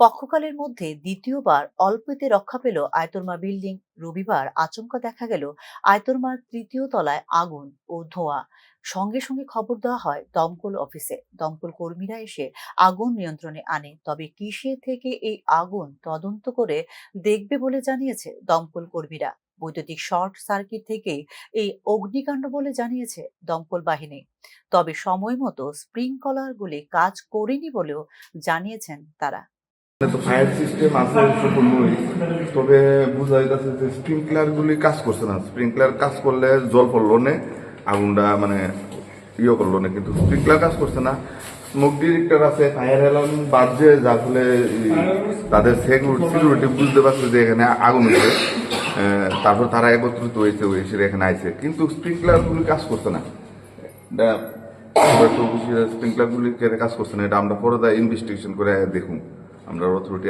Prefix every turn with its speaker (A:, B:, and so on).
A: পক্ষকালের মধ্যে দ্বিতীয়বার অল্পতে রক্ষা পেল আয়তরমা বিল্ডিং। রবিবার আচমকা দেখা গেল আয়তরমার তৃতীয় তলায় আগুন ও ধোঁয়া। সঙ্গে সঙ্গে খবর দেওয়া হয় দমকল অফিসে। দমকল কর্মীরা এসে আগুন নিয়ন্ত্রণে আনে। তবে কিসে থেকে এই আগুন তদন্ত করে দেখবে বলে জানিয়েছে দমকল কর্মীরা। বৈদ্যুতিক শর্ট সার্কিট থেকে এই অগ্নিকাণ্ড বলে জানিয়েছে দমকল বাহিনী। তবে সময় মতো স্প্রিংকলারগুলি কাজ করেনি বলেও জানিয়েছেন তারা।
B: ফায়ার সিস্টেম আছে তবে বোঝা যাচ্ছে যে কাজ করছে না। স্প্রিংকলার কাজ করলে জল পড়ল আগুনটা মানে ইয়ে করল না, কিন্তু স্প্রিংকলার কাজ করছে না। স্মোক ডিরেক্টর আছে ফায়ার অ্যালার্ম বাজছে ফলে তাদের সিকিউরিটি বুঝতে পারছে যে এখানে আগুন হয়েছে তারপর তারা একত্রিত হয়েছে এখানে আইছে। কিন্তু স্প্রিংকলার গুলি কাজ করছে না। স্প্রিংকলার গুলি কাজ করছে না, এটা আমরা পরে ইনভেস্টিগেশন করে দেখুন। আমরা অথরিটি